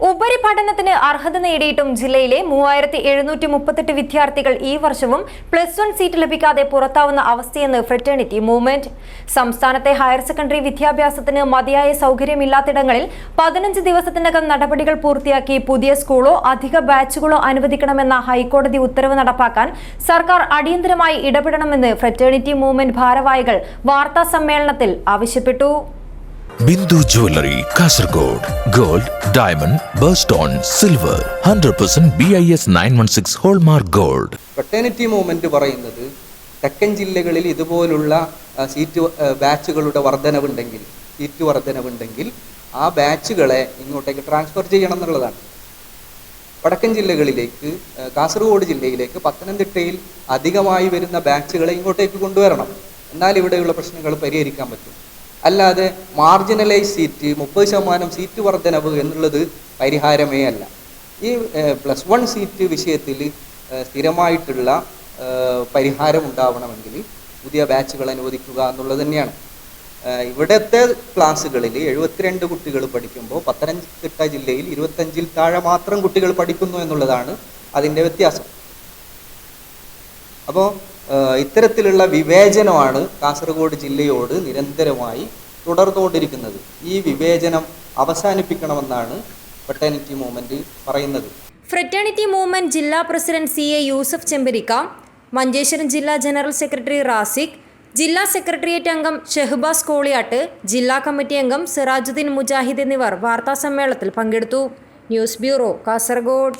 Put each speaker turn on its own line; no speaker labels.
ഉപരിപഠനത്തിന് അർഹത നേടിയിട്ടും ജില്ലയിലെ മൂവായിരത്തി എഴുന്നൂറ്റി മുപ്പത്തെട്ട് വിദ്യാർത്ഥികൾ ഈ വർഷവും പ്ലസ് വൺ സീറ്റ് ലഭിക്കാതെ പുറത്താവുന്ന അവസ്ഥയെന്ന് ഫ്രറ്റേണിറ്റി മൂവ്മെന്റ് സംസ്ഥാനത്തെ ഹയർ സെക്കൻഡറി വിദ്യാഭ്യാസത്തിന് മതിയായ സൗകര്യമില്ലാത്തിടങ്ങളിൽ പതിനഞ്ച് ദിവസത്തിനകം നടപടികൾ പൂർത്തിയാക്കി പുതിയ സ്കൂളോ അധിക ബാച്ചുകളോ അനുവദിക്കണമെന്ന ഹൈക്കോടതി ഉത്തരവ് നടപ്പാക്കാൻ സർക്കാർ അടിയന്തരമായി ഇടപെടണമെന്ന് ഫ്രറ്റേണിറ്റി മൂവ്മെന്റ് ഭാരവാഹികൾ വാർത്താ സമ്മേളനത്തിൽ ആവശ്യപ്പെട്ടു.
Bindu jewellery Kasaragod gold diamond birthstone silver hundred percent B I S nine one six hallmark gold.
Fraternity movement പറയുന്നത് തെക്കൻ ജില്ലകളിൽ ഇതുപോലുള്ള സീറ്റ് ബാച്ചുകളുടെ വർധനവുണ്ടെങ്കിൽ സീറ്റ് വർധനവുണ്ടെങ്കിൽ ആ ബാച്ചുകളെ ഇങ്ങോട്ടേക്ക് ട്രാൻസ്ഫർ ചെയ്യണം എന്നുള്ളതാണ്. വടക്കൻ ജില്ലകളിലേക്ക് കാസർഗോഡ് ജില്ലയിലേക്ക് പത്തനംതിട്ടയിൽ അധികമായി വരുന്ന ബാച്ചുകളെ ഇങ്ങോട്ടേക്ക് കൊണ്ടുവരണം. എന്നാൽ ഇവിടെയുള്ള പ്രശ്നങ്ങൾ പരിഹരിക്കാൻ പറ്റും. അല്ലാതെ മാർജിനലൈസ് സീറ്റ് മുപ്പത് ശതമാനം സീറ്റ് വർധനവ് എന്നുള്ളത് പരിഹാരമേ അല്ല. ഈ പ്ലസ് വൺ സീറ്റ് വിഷയത്തിൽ സ്ഥിരമായിട്ടുള്ള പരിഹാരം ഉണ്ടാവണമെങ്കിൽ പുതിയ ബാച്ചുകൾ അനുവദിക്കുക എന്നുള്ളത് തന്നെയാണ്. ഇവിടുത്തെ ക്ലാസ്സുകളിൽ എഴുപത്തിരണ്ട് കുട്ടികൾ പഠിക്കുമ്പോൾ പത്തനംതിട്ട ജില്ലയിൽ ഇരുപത്തഞ്ചിൽ താഴെ മാത്രം കുട്ടികൾ പഠിക്കുന്നു എന്നുള്ളതാണ് അതിന്റെ വ്യത്യാസം. അപ്പോൾ ഇത്തരത്തിലുള്ള വിവേചനമാണ് കാസർഗോഡ് ജില്ലയോട് നിരന്തരമായി തുടർന്നുകൊണ്ടിരിക്കുന്നത്. ഈ വിവേചനം അവസാനിപ്പിക്കണമെന്നാണ് ഫെട്ടേണിറ്റി മൂവ്മെന്റ് പറയുന്നത്.
ഫ്രറ്റേണിറ്റി മൂവ്മെന്റ് ജില്ലാ president C A Yusuf Chembarikka Manjeshwaram ജില്ലാ ജനറൽ സെക്രട്ടറി റാസിഖ് ജില്ലാ സെക്രട്ടേറിയറ്റ് അംഗം ഷെഹ്ബാസ് കോളിയാട്ട് ജില്ലാ കമ്മിറ്റി അംഗം സിറാജുദ്ദീൻ മുജാഹിദ് എന്നിവർ വാർത്താസമ്മേളനത്തിൽ പങ്കെടുത്തു. News bureau Kasaragod.